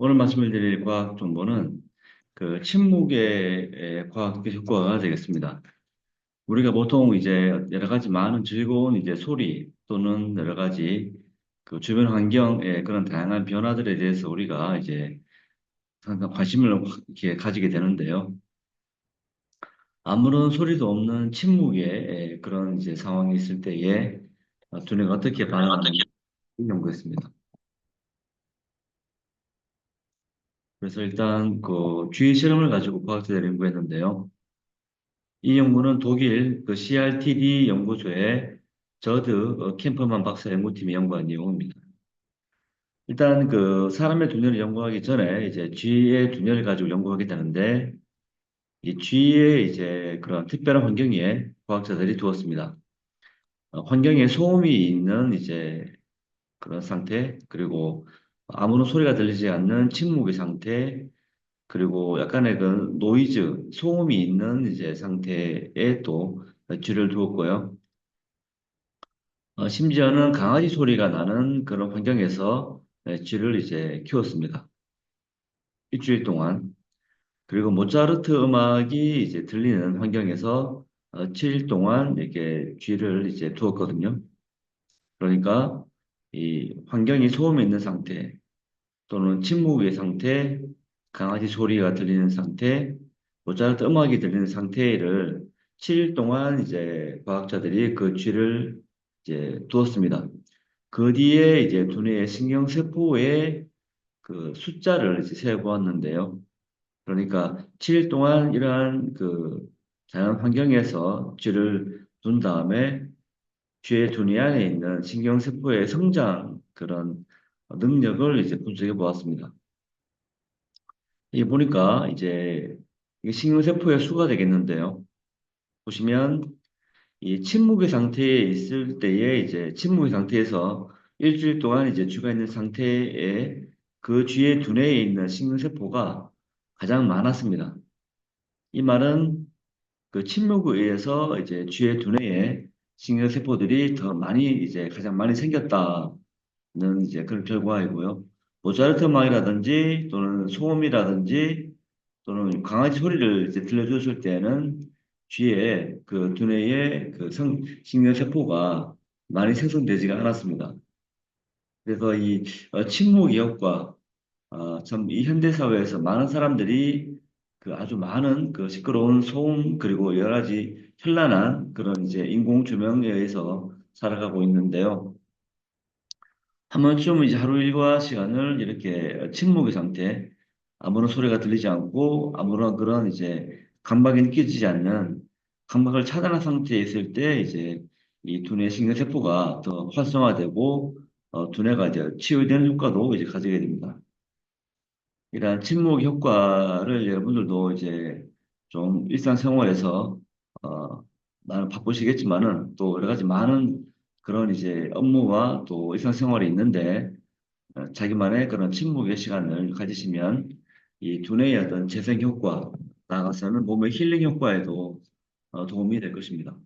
오늘 말씀을 드릴 과학 정보는 그 침묵의 과학 효과가 되겠습니다. 우리가 보통 이제 여러 가지 많은 즐거운 이제 소리 또는 여러 가지 그 주변 환경의 그런 다양한 변화들에 대해서 우리가 이제 상당 관심을 이렇게 가지게 되는데요. 아무런 소리도 없는 침묵의 그런 이제 상황이 있을 때에 두뇌가 어떻게 반응하는지 연구했습니다. 그래서 일단 그 주의 실험을 가지고 과학자들이 연구했는데요. 이 연구는 독일 그 CRTD 연구소의 저드 어, 캠퍼만 박사 연구팀이 연구한 내용입니다. 일단 그 사람의 두뇌를 연구하기 전에 이제 쥐의 두뇌를 가지고 연구하게 되는데 이 쥐의 이제 그런 특별한 환경에 과학자들이 두었습니다. 어, 환경에 소음이 있는 이제 그런 상태 그리고 아무런 소리가 들리지 않는 침묵의 상태 그리고 약간의 그 노이즈, 소음이 있는 이제 상태에 또 쥐를 두었고요. 어, 심지어는 강아지 소리가 나는 그런 환경에서 쥐를 이제 키웠습니다. 일주일 동안. 그리고 모차르트 음악이 이제 들리는 환경에서 어, 7일 동안 이렇게 쥐를 이제 두었거든요. 그러니까 이 환경이 소음이 있는 상태 또는 침묵의 상태 강아지 소리가 들리는 상태, 모차르트 음악이 들리는 상태를 7일 동안 이제 과학자들이 그 쥐를 이제 두었습니다. 그 뒤에 이제 두뇌의 신경세포의 그 숫자를 이제 세어보았는데요. 그러니까 7일 동안 이러한 그 자연 환경에서 쥐를 둔 다음에 쥐의 두뇌 안에 있는 신경세포의 성장 그런 능력을 이제 분석해 보았습니다. 이 보니까 이제 신경세포의 수가 되겠는데요. 보시면 이 침묵의 상태에 있을 때에 이제 침묵의 상태에서 일주일 동안 이제 쥐가 있는 상태에 그 쥐의 두뇌에 있는 신경세포가 가장 많았습니다. 이 말은 그 침묵에 의해서 이제 쥐의 두뇌에 신경세포들이 더 많이 이제 가장 많이 생겼다는 이제 그런 결과이고요. 모차르트 음악이라든지 또는 소음이라든지 또는 강아지 소리를 이제 들려줬을 때는 귀에 그 두뇌에 그 성, 신경세포가 많이 생성되지가 않았습니다. 그래서 이 어, 침묵 기업과 어, 참이 현대 사회에서 많은 사람들이 그 아주 많은 그 시끄러운 소음 그리고 여러 가지 현란한 그런 이제 인공 조명에 의해서 살아가고 있는데요. 한 번쯤 이제 하루 일과 시간을 이렇게 침묵의 상태, 아무런 소리가 들리지 않고 아무런 그런 이제 감각이 느껴지지 않는 감각을 차단한 상태에 있을 때 이제 이 두뇌 신경세포가 더 활성화되고 어, 두뇌가 이제 치유되는 효과도 이제 가지게 됩니다. 이러한 침묵 효과를 여러분들도 이제 좀 일상생활에서 어, 나는 바쁘시겠지만은 또 여러 가지 많은 그런 이제 업무와 또 일상생활이 있는데 어, 자기만의 그런 침묵의 시간을 가지시면 이 두뇌의 어떤 재생 효과 나아가서는 몸의 힐링 효과에도 어, 도움이 될 것입니다.